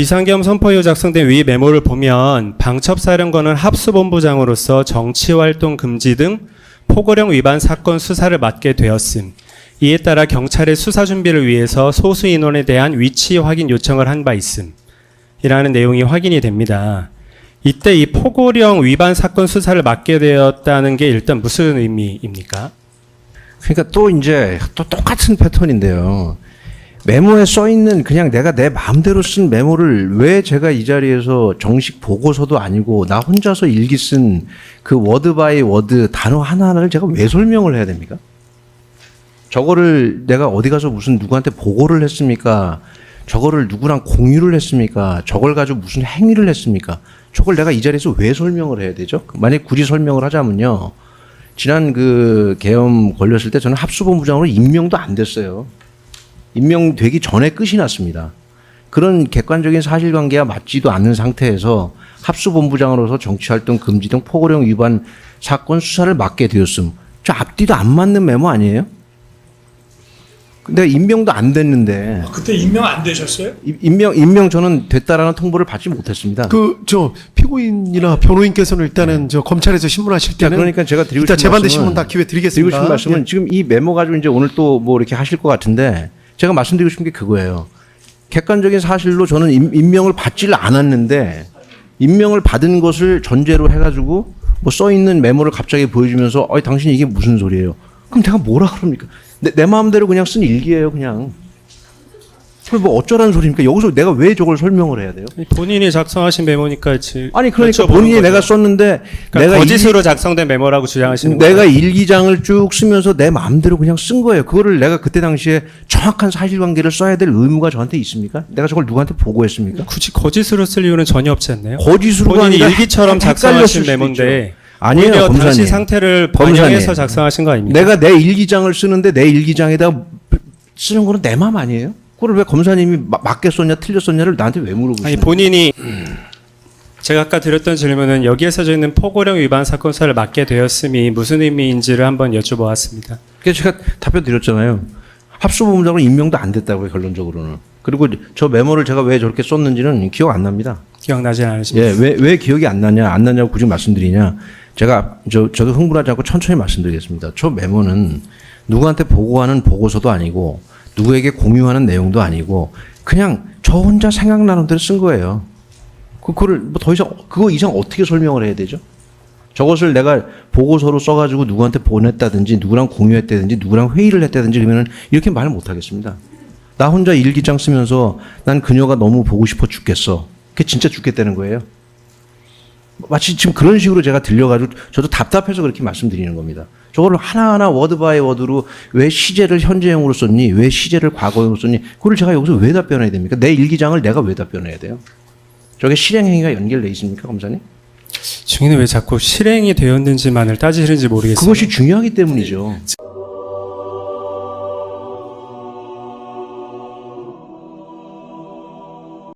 비상겸 선포 이후 작성된 위 메모를 보면 방첩사령관은 합수본부장으로서 정치활동 금지 등 포고령 위반 사건 수사를 맡게 되었음. 이에 따라 경찰의 수사 준비를 위해서 소수 인원에 대한 위치 확인 요청을 한 바 있음. 이라는 내용이 확인이 됩니다. 이때 이 포고령 위반 사건 수사를 맡게 되었다는 게 일단 무슨 의미입니까? 그러니까 또 이제 또 똑같은 패턴인데요. 메모에 써 있는 그냥 내가 내 마음대로 쓴 메모를 왜 제가 이 자리에서 정식 보고서도 아니고 나 혼자서 일기 쓴 그 워드 바이 워드 단어 하나하나를 제가 왜 설명을 해야 됩니까? 저거를 내가 어디 가서 무슨 누구한테 보고를 했습니까? 저거를 누구랑 공유를 했습니까? 저걸 가지고 무슨 행위를 했습니까? 저걸 내가 이 자리에서 왜 설명을 해야 되죠? 만약 굳이 설명을 하자면요. 지난 그 계엄 걸렸을 때 저는 합수본부장으로 임명도 안 됐어요. 임명되기 전에 끝이 났습니다. 그런 객관적인 사실관계가 맞지도 않는 상태에서 합수본부장으로서 정치활동 금지 등 포고령 위반 사건 수사를 맡게 되었음. 저 앞뒤도 안 맞는 메모 아니에요? 근데 임명도 안 됐는데 그때 임명 안 되셨어요? 임- 임명 임명 저는 됐다라는 통보를 받지 못했습니다. 그 저 피고인이나 변호인께서는 일단은 저 검찰에서 신문하실 자, 때는 그러니까 제가 드리고 싶은 재반대 말씀은- 신문 다 기회 드리고 드리겠습니다. 싶은 말씀은 예. 지금 이 메모 가지고 이제 오늘 또 뭐 이렇게 하실 것 같은데 제가 말씀드리고 싶은 게 그거예요. 객관적인 사실로 저는 임, 임명을 받지를 않았는데 임명을 받은 것을 전제로 해가지고 뭐 써 있는 메모를 갑자기 보여주면서 어 당신 이게 무슨 소리예요? 그럼 내가 뭐라 그럽니까? 내, 내 마음대로 그냥 쓴 일기예요, 그냥. 그럼 뭐 어쩌라는 소리입니까? 여기서 내가 왜 저걸 설명을 해야 돼요? 본인이 작성하신 메모니까 지- 아니 그러니까 본인이. 내가 썼는데 그러니까 내가 거짓으로 작성된 메모라고 주장하시는 내가 거예요. 일기장을 쭉 쓰면서 내 마음대로 그냥 쓴 거예요. 그거를 내가 그때 당시에 정확한 사실관계를 써야 될 의무가 저한테 있습니까? 내가 저걸 누구한테 보고했습니까? 굳이 거짓으로 쓸 이유는 전혀 없지 않나요? 거짓으로가 본인이 일기처럼 작성하신 메모인데. 아니에요, 오히려 당시 검사님. 상태를 검사님. 반영해서 작성하신 거 아닙니까? 내가 내 일기장을 쓰는데 내 일기장에다 쓰는 거는 내 마음 아니에요? 그걸 왜 검사님이 마- 맞게 썼냐 틀렸었냐를 나한테 왜 물어보시는 아니? 본인이 제가 아까 드렸던 질문은 여기에서 저희는 포고령 위반 사건 수사를 맡게 되었음이 무슨 의미인지를 한번 여쭤보았습니다. 그래서 제가 답변 드렸잖아요. 합수본부장으로 임명도 안 됐다고요, 결론적으로는. 그리고 저 메모를 제가 왜 저렇게 썼는지는 기억 안 납니다. 기억나지 않으십니까? 예, 왜, 왜 기억이 안 나냐, 안 나냐고 굳이 말씀드리냐. 제가, 저, 저도 흥분하지 않고 천천히 말씀드리겠습니다. 저 메모는 누구한테 보고하는 보고서도 아니고, 누구에게 공유하는 내용도 아니고, 그냥 저 혼자 생각나는 대로 쓴 거예요. 그, 그거를 뭐 더 이상, 그거 이상 어떻게 설명을 해야 되죠? 저것을 내가 보고서로 써가지고 누구한테 보냈다든지, 누구랑 공유했다든지, 누구랑 회의를 했다든지 그러면은 이렇게 말을 못 하겠습니다. 나 혼자 일기장 쓰면서 난 그녀가 너무 보고 싶어 죽겠어. 그게 진짜 죽겠다는 거예요. 마치 지금 그런 식으로 제가 들려가지고 저도 답답해서 그렇게 말씀드리는 겁니다. 저거를 하나하나 워드 바이 워드로 왜 시제를 현재형으로 썼니? 왜 시제를 과거형으로 썼니? 그걸 제가 여기서 왜 답변해야 됩니까? 내 일기장을 내가 왜 답변해야 돼요? 저게 실행행위가 연결돼 있습니까, 검사님? 증인은 왜 자꾸 실행이 되었는지만을 따지시는지 모르겠어요. 그것이 중요하기 때문이죠.